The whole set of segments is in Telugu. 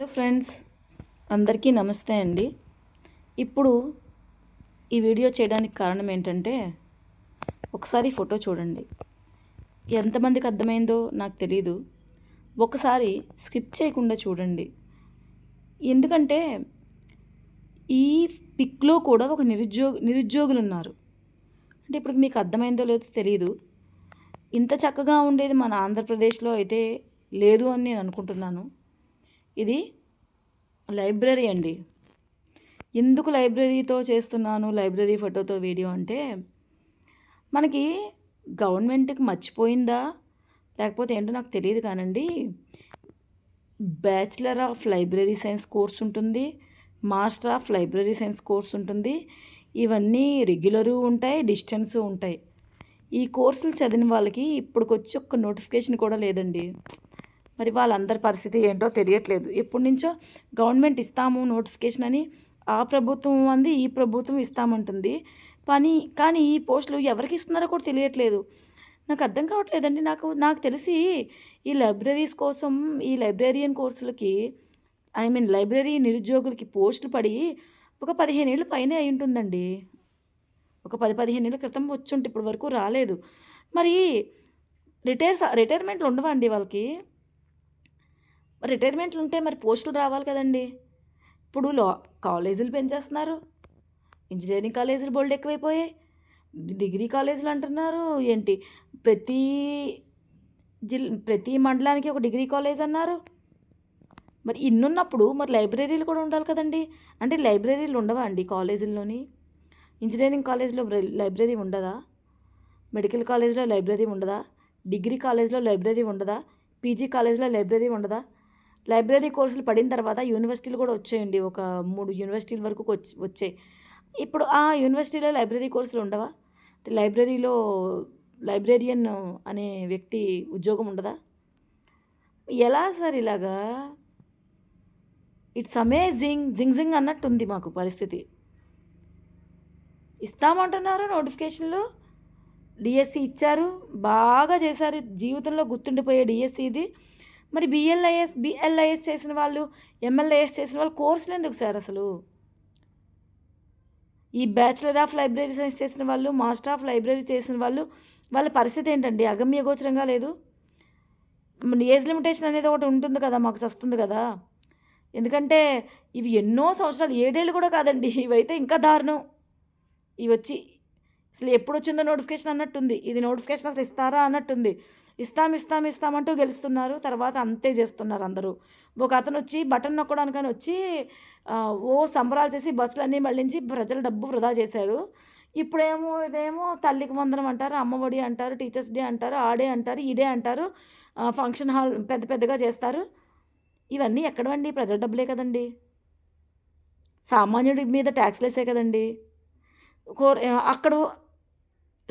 హలో ఫ్రెండ్స్ అందరికీ నమస్తే అండి. ఇప్పుడు ఈ వీడియో చేయడానికి కారణం ఏంటంటే ఒకసారి ఫోటో చూడండి. ఎంతమందికి అర్థమైందో నాకు తెలీదు. ఒకసారి స్కిప్ చేయకుండా చూడండి. ఎందుకంటే ఈ పిక్లో కూడా ఒక నిరుద్యోగ నిరుద్యోగులు ఉన్నారు. అంటే ఇప్పుడు మీకు అర్థమైందో లేదో తెలియదు ఇంత చక్కగా ఉండేది మన ఆంధ్రప్రదేశ్లో అయితే లేదు అని నేను అనుకుంటున్నాను. ఇది లైబ్రరీ అండి. ఎందుకు లైబ్రరీతో చేస్తున్నాను లైబ్రరీ ఫోటోతో వీడియో అంటే మనకి గవర్నమెంట్కి మర్చిపోయిందా? లేకపోతే ఏంటో నాకు తెలియదు కానండి. Bachelor of library science course ఉంటుంది master of library science course ఉంటుంది. ఇవన్నీ రెగ్యులరు ఉంటాయి డిస్టెన్స్ ఉంటాయి. ఈ కోర్సులు చదివిన వాళ్ళకి ఇప్పటికొచ్చి ఒక్క నోటిఫికేషన్ కూడా లేదండి. మరి వాళ్ళందరి పరిస్థితి ఏంటో తెలియట్లేదు. ఎప్పటి నుంచో గవర్నమెంట్ ఇస్తాము నోటిఫికేషన్ అని ఆ ప్రభుత్వం అంది ఈ ప్రభుత్వం ఇస్తామంటుంది. పని కానీ ఈ పోస్టులు ఎవరికి ఇస్తున్నారో కూడా తెలియట్లేదు. నాకు అర్థం కావట్లేదండి. నాకు నాకు తెలిసి ఈ లైబ్రరీస్ కోసం ఈ లైబ్రేరియన్ కోర్సులకి ఐ మీన్ లైబ్రరీ నిరుద్యోగులకి పోస్టులు పడి ఒక పదిహేను ఏళ్ళు పైనే అయి ఉంటుందండి. ఒక పది పదిహేను ఏళ్ళ క్రితం వచ్చి ఉంటే ఇప్పటి వరకు రాలేదు. మరి రిటైర్ రిటైర్మెంట్లు ఉండవా అండి వాళ్ళకి. రిటైర్మెంట్లు ఉంటే మరి పోస్టులు రావాలి కదండి. ఇప్పుడు లా కాలేజీలు పెంచేస్తున్నారు. ఇంజనీరింగ్ కాలేజీలు బోల్డ్ ఎక్కువైపోయాయి. డిగ్రీ కాలేజీలు అంటున్నారు. ఏంటి? ప్రతి జిల్ ప్రతి మండలానికి ఒక డిగ్రీ కాలేజ్ అన్నారు. మరి ఇన్నున్నప్పుడు మరి లైబ్రరీలు కూడా ఉండాలి కదండి. అంటే లైబ్రరీలు ఉండవా అండి కాలేజీల్లోని? ఇంజనీరింగ్ కాలేజ్లో లైబ్రరీ ఉండదా? మెడికల్ కాలేజ్లో లైబ్రరీ ఉండదా? డిగ్రీ కాలేజ్లో లైబ్రరీ ఉండదా? పీజీ కాలేజ్లో లైబ్రరీ ఉండదా? లైబ్రరీ కోర్సులు పడిన తర్వాత యూనివర్సిటీలు కూడా వచ్చేయండి. ఒక మూడు యూనివర్సిటీల వరకు వచ్చి వచ్చాయి ఇప్పుడు ఆ యూనివర్సిటీలో లైబ్రరీ కోర్సులు ఉండవా? లైబ్రరీలో లైబ్రేరియన్ అనే వ్యక్తి ఉద్యోగం ఉండదా? ఎలా సార్ ఇలాగా? ఇట్స్ అమేజింగ్ జింగ్ జింగ్ అన్నట్టుంది మాకు పరిస్థితి. ఇస్తామంటున్నారు నోటిఫికేషన్లు. డిఎస్సి ఇచ్చారు. బాగా చేశారు. జీవితంలో గుర్తుండిపోయే డిఎస్సి ఇది. మరి బిఎల్ఐఎస్ బిఎల్ఐఎస్ చేసిన వాళ్ళు ఎంఎల్ఐఎస్ చేసిన వాళ్ళు కోర్సులు ఎందుకు సార్ అసలు? ఈ బ్యాచిలర్ ఆఫ్ లైబ్రరీ సైన్స్ చేసిన వాళ్ళు మాస్టర్ ఆఫ్ లైబ్రరీ చేసిన వాళ్ళు వాళ్ళ పరిస్థితి ఏంటండి? అగమ్య గోచరంగా లేదు? ఏజ్ లిమిటేషన్ అనేది ఒకటి ఉంటుంది కదా మాకు వస్తుంది కదా. ఎందుకంటే ఇవి ఎన్నో సంవత్సరాలు ఏడేళ్ళు కూడా కాదండి. ఇవైతే ఇంకా దారుణం. ఇవి వచ్చి అసలు ఎప్పుడు వచ్చిందో నోటిఫికేషన్ అన్నట్టుంది. ఇది నోటిఫికేషన్ అసలు ఇస్తారా అన్నట్టుంది. ఇస్తాం ఇస్తాం ఇస్తామంటూ గెలుస్తున్నారు. తర్వాత అంతే చేస్తున్నారు అందరూ. ఒక అతను వచ్చి బటన్ నొక్కడానికని వచ్చి ఓ సంబరాలు చేసి బస్సులన్నీ మళ్ళించి ప్రజల డబ్బు వృధా చేశాడు. ఇప్పుడేమో ఇదేమో తల్లికి వందనం అంటారు అమ్మఒడి అంటారు టీచర్స్ డే అంటారు ఆడే అంటారు ఈడే అంటారు ఫంక్షన్ హాల్ పెద్ద పెద్దగా చేస్తారు. ఇవన్నీ ఎక్కడవండి? ప్రజల డబ్బులే కదండి. సామాన్యుడి మీద ట్యాక్స్లు వేసే కదండి. కోర్ అక్కడ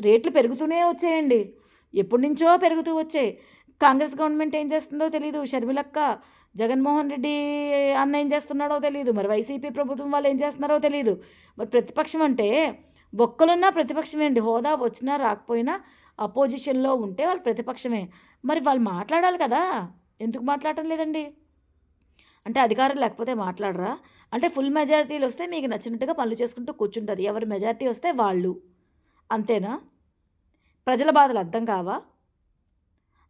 రేట్లు పెరుగుతూనే వచ్చాయండి. ఎప్పటి నుంచో పెరుగుతూ వచ్చాయి. కాంగ్రెస్ గవర్నమెంట్ ఏం చేస్తుందో తెలియదు షర్మిలక్క జగన్మోహన్ రెడ్డి అన్న ఏం చేస్తున్నాడో తెలియదు మరి వైసీపీ ప్రభుత్వం వాళ్ళు ఏం చేస్తున్నారో తెలియదు మరి ప్రతిపక్షం అంటే ఒక్కలున్నా ప్రతిపక్షమే అండి హోదా వచ్చినా రాకపోయినా అపోజిషన్లో ఉంటే వాళ్ళు ప్రతిపక్షమే. మరి వాళ్ళు మాట్లాడాలి కదా. ఎందుకు మాట్లాడటం లేదండి? అంటే అధికారం లేకపోతే మాట్లాడరా? అంటే ఫుల్ మెజారిటీలు వస్తే మీకు నచ్చినట్టుగా పనులు చేసుకుంటూ కూర్చుంటారు. ఎవరు మెజారిటీ వస్తే వాళ్ళు. అంతేనా? ప్రజల బాధలు అర్థం కావా?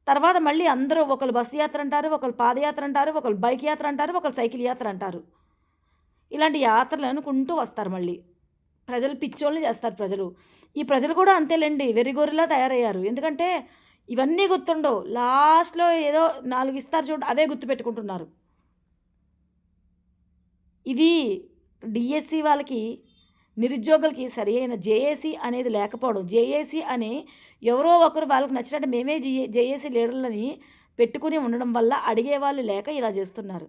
తర్వాత మళ్ళీ అందరూ ఒకరు బస్సు యాత్ర అంటారు ఒకరు పాదయాత్ర అంటారు ఒకరు బైక్ యాత్ర అంటారు ఒకరు సైకిల్ యాత్ర అంటారు. ఇలాంటి యాత్రలు అనుకుంటూ వస్తారు మళ్ళీ. ప్రజలు పిచ్చోళ్ళని చేస్తారు ప్రజలు. ఈ ప్రజలు కూడా అంతేలేండి వెరిగోరిలా తయారయ్యారు. ఎందుకంటే ఇవన్నీ గుర్తుండవు. లాస్ట్లో ఏదో నాలుగు ఇస్తారు చూడు అవే గుర్తుపెట్టుకుంటున్నారు. ఇది డిఎస్సి వాళ్ళకి నిరుద్యోగులకి సరి అయిన జేఏసీ అనేది లేకపోవడం. జేఏసీ అని ఎవరో ఒకరు వాళ్ళకి నచ్చినట్టు మేమే జే జేఏసీ లీడర్లని పెట్టుకుని ఉండడం వల్ల అడిగే వాళ్ళు లేక ఇలా చేస్తున్నారు.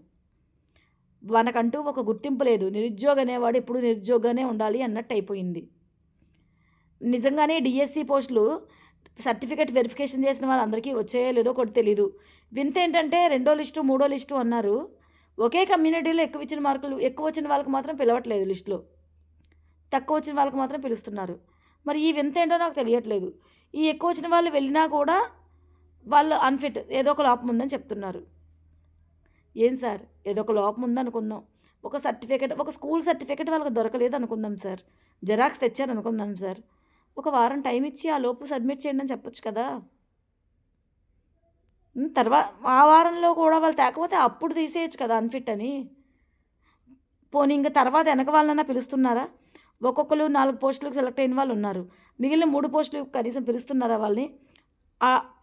మనకంటూ ఒక గుర్తింపు లేదు. నిరుద్యోగ అనేవాడు ఎప్పుడు నిరుద్యోగానే ఉండాలి అన్నట్టు అయిపోయింది. నిజంగానే డిఎస్సి పోస్టులు సర్టిఫికేట్ వెరిఫికేషన్ చేసిన వాళ్ళందరికీ వచ్చాయో లేదో కూడా తెలీదు. వింత ఏంటంటే రెండో లిస్టు మూడో లిస్టు అన్నారు. ఒకే కమ్యూనిటీలో ఎక్కువ ఇచ్చిన మార్కులు ఎక్కువ వచ్చిన వాళ్ళకి మాత్రం పిలవట్లేదు లిస్టులో. తక్కువ వచ్చిన వాళ్ళకి మాత్రం పిలుస్తున్నారు. మరి ఈ వింత ఏంటో నాకు తెలియట్లేదు. ఈ ఎక్కువ వచ్చిన వాళ్ళు వెళ్ళినా కూడా వాళ్ళు అన్ఫిట్ ఏదో ఒక లోపం ఉందని చెప్తున్నారు. ఏం సార్? ఏదో ఒక లోపం ఉందనుకుందాం. ఒక సర్టిఫికేట్ ఒక స్కూల్ సర్టిఫికెట్ వాళ్ళకి దొరకలేదు అనుకుందాం సార్. జెరాక్స్ తెచ్చారు అనుకుందాం సార్. ఒక వారం టైం ఇచ్చి ఆ లోపు సబ్మిట్ చేయండి అని చెప్పొచ్చు కదా. తర్వాత ఆ వారంలో కూడా వాళ్ళు తేకపోతే అప్పుడు తీసేయచ్చు కదా అన్ఫిట్ అని. పోనీ ఇంకా తర్వాత వెనక వాళ్ళన్నా పిలుస్తున్నారా? ఒక్కొక్కరు నాలుగు పోస్టులకు సెలెక్ట్ అయిన వాళ్ళు ఉన్నారు. మిగిలిన మూడు పోస్టులు కనీసం పిలుస్తున్నారా వాళ్ళని?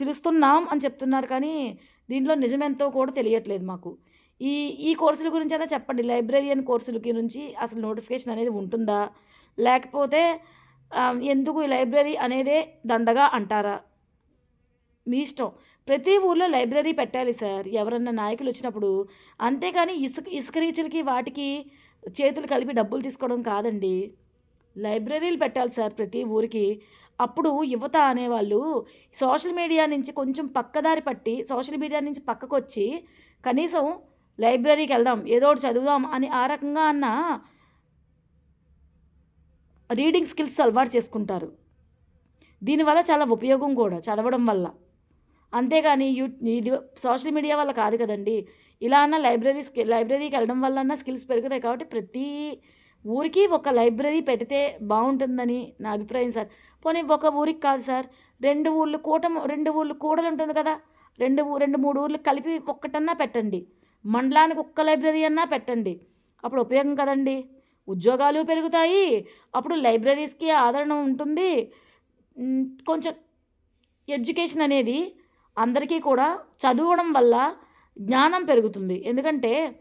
పిలుస్తున్నాం అని చెప్తున్నారు కానీ దీంట్లో నిజమెంతో కూడా తెలియట్లేదు మాకు. ఈ ఈ కోర్సుల గురించి అయినా చెప్పండి. లైబ్రరీయన్ కోర్సుల గురించి అసలు నోటిఫికేషన్ అనేది ఉంటుందా? లేకపోతే ఎందుకు ఈ లైబ్రరీ అనేదే దండగా అంటారా? మీ ఇష్టం. ప్రతి ఊర్లో లైబ్రరీ పెట్టాలి సార్. ఎవరన్నా నాయకులు వచ్చినప్పుడు. అంతేకాని ఇసుక ఇసుక రీచులకి వాటికి చేతులు కలిపి డబ్బులు తీసుకోవడం కాదండి. లైబ్రరీలు పెట్టాలి సార్ ప్రతి ఊరికి. అప్పుడు యువత అనేవాళ్ళు సోషల్ మీడియా నుంచి కొంచెం పక్కదారి పట్టి సోషల్ మీడియా నుంచి పక్కకు వచ్చి కనీసం లైబ్రరీకి వెళ్దాం ఏదో ఒకటి చదువుదాం అని ఆ రకంగా అన్న రీడింగ్ స్కిల్స్ అలవాటు చేసుకుంటారు. దీనివల్ల చాలా ఉపయోగం కూడా చదవడం వల్ల. అంతేగాని యూ ఇది సోషల్ మీడియా వల్ల కాదు కదండి. ఇలా అన్న లైబ్రరీస్కి లైబ్రరీకి వెళ్ళడం వల్ల అన్న స్కిల్స్ పెరుగుతాయి కాబట్టి ప్రతి ఊరికి ఒక లైబ్రరీ పెడితే బాగుంటుందని నా అభిప్రాయం సార్. పోనీ ఒక ఊరికి కాదు సార్ రెండు ఊళ్ళు కూటం రెండు ఊళ్ళు కూడలు ఉంటుంది కదా. రెండు రెండు మూడు ఊర్లు కలిపి ఒక్కటన్నా పెట్టండి. మండలానికి ఒక్క లైబ్రరీ అన్నా పెట్టండి. అప్పుడు ఉపయోగం కదండి. ఉద్యోగాలు పెరుగుతాయి. అప్పుడు లైబ్రరీస్కి ఆదరణ ఉంటుంది. కొంచెం ఎడ్యుకేషన్ అనేది అందరికీ కూడా చదవడం వల్ల జ్ఞానం పెరుగుతుంది. ఎందుకంటే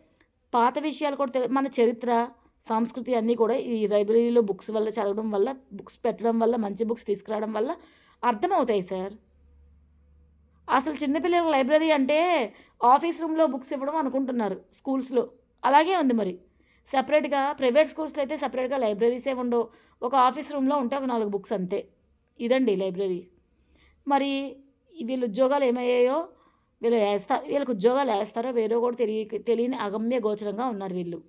పాత విషయాలు కూడా తెలి- మన చరిత్ర సంస్కృతి అన్నీ కూడా ఈ లైబ్రరీలో బుక్స్ వల్ల చదవడం వల్ల బుక్స్ పెట్టడం వల్ల మంచి బుక్స్ తీసుకురావడం వల్ల అర్థమవుతాయి సార్. అసలు చిన్నపిల్లల లైబ్రరీ అంటే ఆఫీస్ రూమ్లో బుక్స్ ఇవ్వడం అనుకుంటున్నారు స్కూల్స్లో. అలాగే ఉంది మరి. సపరేట్గా ప్రైవేట్ స్కూల్స్లో అయితే సపరేట్గా లైబ్రరీసే ఉండవు. ఒక ఆఫీస్ రూమ్లో ఉంటే ఒక నాలుగు బుక్స్ అంతే. ఇదండి లైబ్రరీ. మరి వీళ్ళు ఉద్యోగాలు ఏమయ్యాయో వీళ్ళు వేస్తా వీళ్ళకి ఉద్యోగాలు వేస్తారో వేరో కూడా తెలియ తెలియని అగమ్య గోచరంగా ఉన్నారు వీళ్ళు.